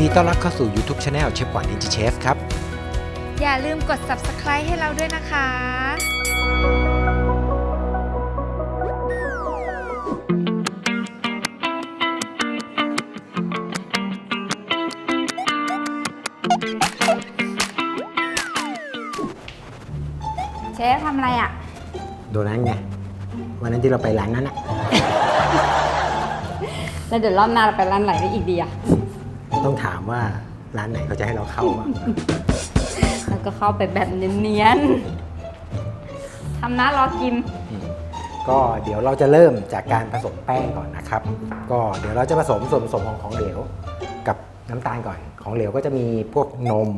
ดีต้อนรับเข้าสู่ YouTube Channel เชฟกว่านินจ c เชฟครับ อย่าลืมกด subscribe ให้เราด้วยนะคะ เชฟทำอะไรอะ โดนัทไง วันนั้นที่เราไปร้านนั้นอะแล้วเดี๋ยวรอบหน้าเราไปร้านไหนได้อีกดีอะ ต้องถามว่าร้านไหนเขาจะให้เราเข้าบ้างแล้วก็เข้าไปแบบเนียนๆทำนะรอกิน ก็เดี๋ยวเราจะเริ่มจากการผสมแป้งก่อนนะครับ ก็เดี๋ยวเราจะผสมส่วนผสมของของเหลว กับน้ำตาลก่อน ของเหลวก็จะมีพวกนม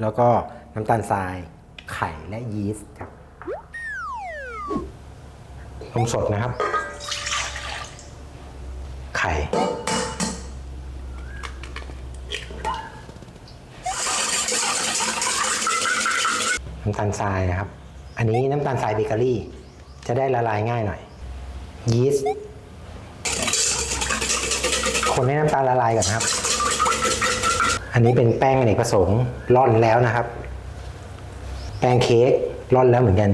แล้วก็น้ำตาลทราย ไข่และยีสต์ครับนมสดนะครับ ไข่ น้ำตาลทรายนะครับ อันนี้น้ำตาลทรายเบเกอรี่ จะได้ละลายง่ายหน่อย ยีสต์คนให้น้ำตาลละลายก่อนครับ อันนี้เป็นแป้งอเนกประสงค์ร่อนแล้วนะครับ แป้งเค้กร่อนแล้วเหมือนกัน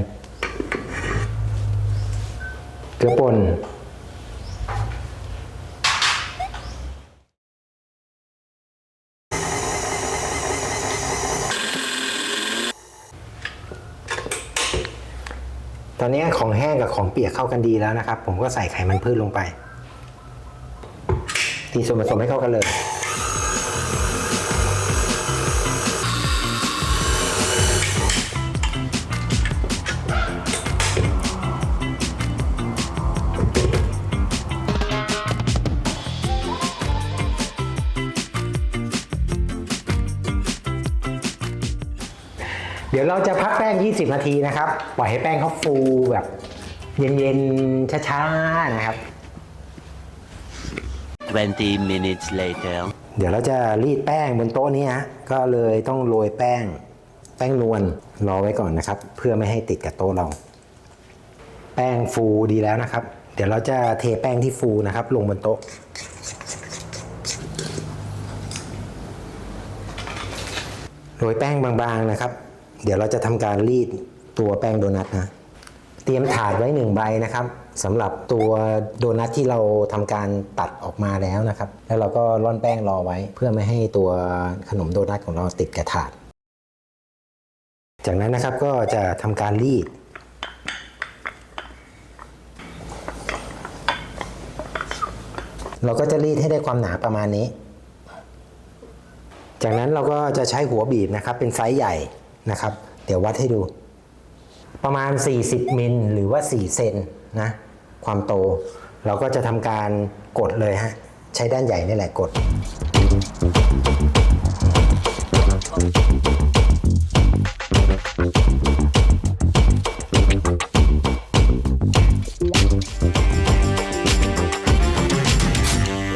เกลือป่น ตอนนี้ของแห้งกับของเปียกเข้ากันดีแล้วนะครับ ผมก็ใส่ไขมันพืชลงไปตีส่วนผสมให้เข้ากันเลย เดี๋ยวเราจะพักแป้ง 20 นาทีนะครับ ปล่อยให้แป้งเขาฟูแบบ เย็นๆ ช้าๆ นะครับ 20 minutes later. เดี๋ยวเราจะรีดแป้งบนโต๊ะนี้ฮะก็เลยต้องโรยแป้ง แป้งนวลรอไว้ก่อนนะครับ เพื่อไม่ให้ติดกับโต๊ะเรา แป้งฟูดีแล้วนะครับ เดี๋ยวเราจะเทแป้งที่ฟูนะครับ ลงบนโต๊ะโรยแป้งบางๆนะครับ เดี๋ยวเราจะทำการรีดตัวแป้งโดนัทนะ เตรียมถาดไว้หนึ่งใบนะครับสำหรับตัวโดนัทที่เราทำการตัดออกมาแล้วนะครับ แล้วเราก็ร่อนแป้งรอไว้ เพื่อไม่ให้ตัวขนมโดนัทของเราติดกระถาด จากนั้นนะครับก็จะทำการรีดเราก็จะรีดให้ได้ความหนาประมาณนี้ จากนั้นเราก็จะใช้หัวบีบนะครับ เป็นไซส์ใหญ่ นะครับ เดี๋ยววัดให้ดู ประมาณ 40 มิลหรือว่า 4 เซนนะ ความโต เราก็จะทำการกดเลยฮะ ใช้ด้านใหญ่นี่แหละกด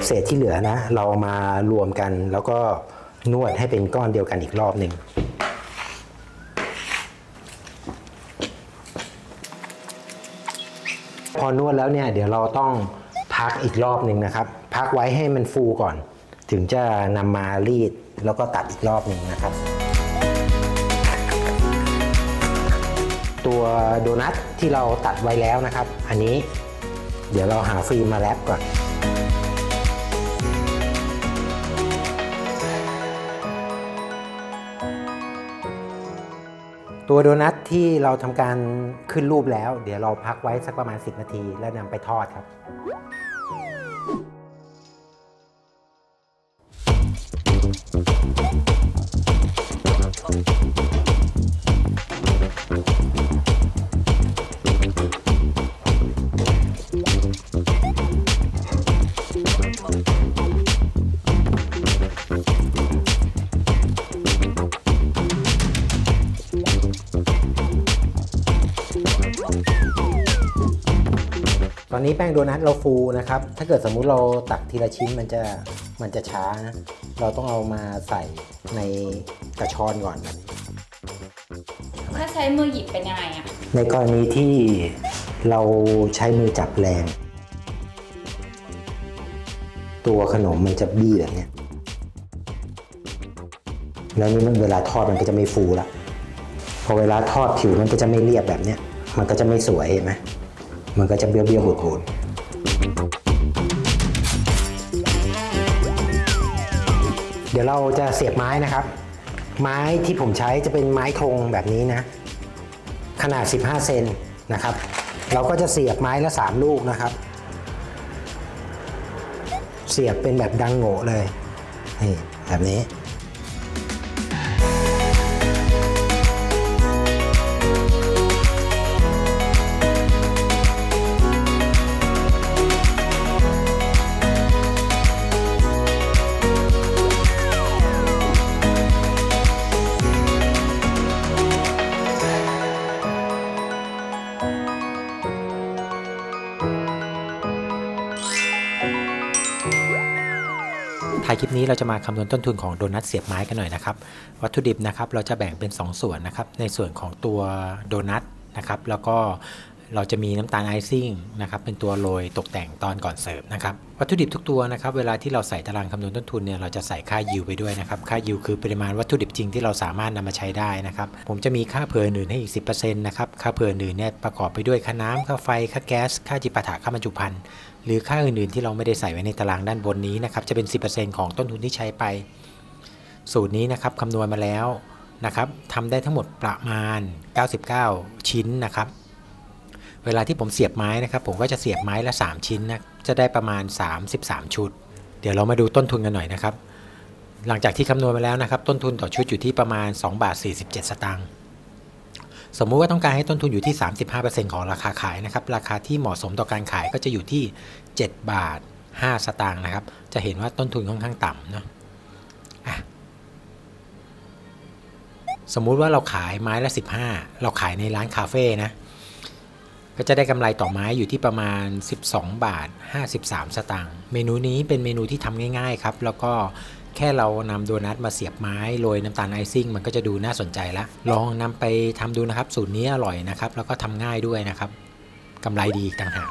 เศษที่เหลือนะ เรามารวมกันแล้วก็นวดให้เป็นก้อนเดียวกันอีกรอบหนึ่ง อนวดแล้วเนี่ยเดี๋ยวเราต้องพักอีกรอบหนึ่งนะครับ พักไว้ให้มันฟูก่อน ถึงจะนำมารีดแล้วก็ตัดอีกรอบหนึ่งนะครับ ตัวโดนัทที่เราตัดไว้แล้วนะครับ อันนี้เดี๋ยวเราหาฟิล์มมาแรปก่อน ตัวโดนัทที่เราทำการขึ้นรูปแล้ว เดี๋ยวเราพักไว้สักประมาณ 10 นาที แล้วนำไปทอดครับ ตอนนี้แป้งโดนัทเราฟูนะครับ ถ้าเกิดสมมุติเราตักทีละชิ้นมันจะมันจะช้านะ เราต้องเอามาใส่ในกระชอนก่อนแบบนี้ถ้าใช้มือหยิบเป็นยังไงอะในกรณีที่เราใช้มือจับแรง ตัวขนมมันจะบี้แบบเนี้ยแล้วนี่มันเวลาทอดมันก็จะไม่ฟูละ พอเวลาทอดผิวมันก็จะไม่เรียบแบบเนี้ย มันก็จะไม่สวยเห็นไหมมันก็จะเบี้ยวเบี้ยวๆบูดเดี๋ยวเราจะเสียบไม้นะครับ ไม้ที่ผมใช้จะเป็นไม้ธงแบบนี้นะ ขนาด 15 เซนนะครับ เราก็จะเสียบไม้ละ 3 ลูกนะครับ เสียบเป็นแบบดังโง่เลย นี่แบบนี้ ท้ายคลิปนี้เราจะมาคำนวณต้นทุนของโดนัทเสียบไม้กันหน่อยนะครับวัตถุดิบนะครับเราจะแบ่งเป็น 2 ส่วนนะครับในส่วนของตัวโดนัทนะครับแล้วก็ เราจะมีน้ำตาลไอซิ่งนะครับเป็นตัวโรยตกแต่งตอนก่อนเสิร์ฟนะครับวัตถุดิบทุกตัวนะครับเวลาที่เราใส่ตารางคำนวณต้นทุนเนี่ยเราจะใส่ค่ายิวไปด้วยนะครับค่ายิวคือปริมาณวัตถุดิบจริงที่เราสามารถนำมาใช้ได้นะครับผมจะมีค่าเผื่ออื่นให้อีก 10%นะครับค่าเผื่ออื่นเนี่ยประกอบไปด้วยค่าน้ำค่าไฟค่าแก๊สค่าจิปาถะค่าบรรจุภัณฑ์หรือค่าอื่นๆที่เราไม่ได้ใส่ไว้ในตารางด้านบนนี้นะครับจะเป็น 10%ของต้นทุนที่ใช้ไป สูตรนี้นะครับคำนวณมาแล้วนะครับทำได้ทั้งหมดประมาณ 99 ชิ้นนะครับ เวลาที่ผมเสียบไม้นะครับ ผมก็จะเสียบไม้ละ 3 ชิ้นนะจะได้ประมาณ 33 ชุด เดี๋ยวเรามาดูต้นทุนกันหน่อยนะครับ หลังจากที่คำนวณมาแล้วนะครับ ต้นทุนต่อชุดอยู่ที่ประมาณ2บาท47 สตางค์สมมุติว่าต้องการให้ต้นทุนอยู่ที่ 35%ของราคาขายนะครับ ราคาที่เหมาะสมต่อการขายก็จะอยู่ที่ 7 บาท 5 สตางค์นะครับ จะเห็นว่าต้นทุนค่อนข้างต่ำเนะะสมมุติว่าเราขายไม้ละ 15 เราขายในร้านคาเฟ่นะ ก็จะได้กำไรต่อไม้อยู่ที่ประมาณ 12 บาท 53 สตางค์เมนูนี้เป็นเมนูที่ทำง่ายๆครับ แล้วก็แค่เรานำโดนัทมาเสียบไม้โรยน้ำตาลไอซิ่งมันก็จะดูน่าสนใจละลองนำไปทำดูนะครับ สูตรนี้อร่อยนะครับ แล้วก็ทำง่ายด้วยนะครับกำไรดีอีกต่างหาก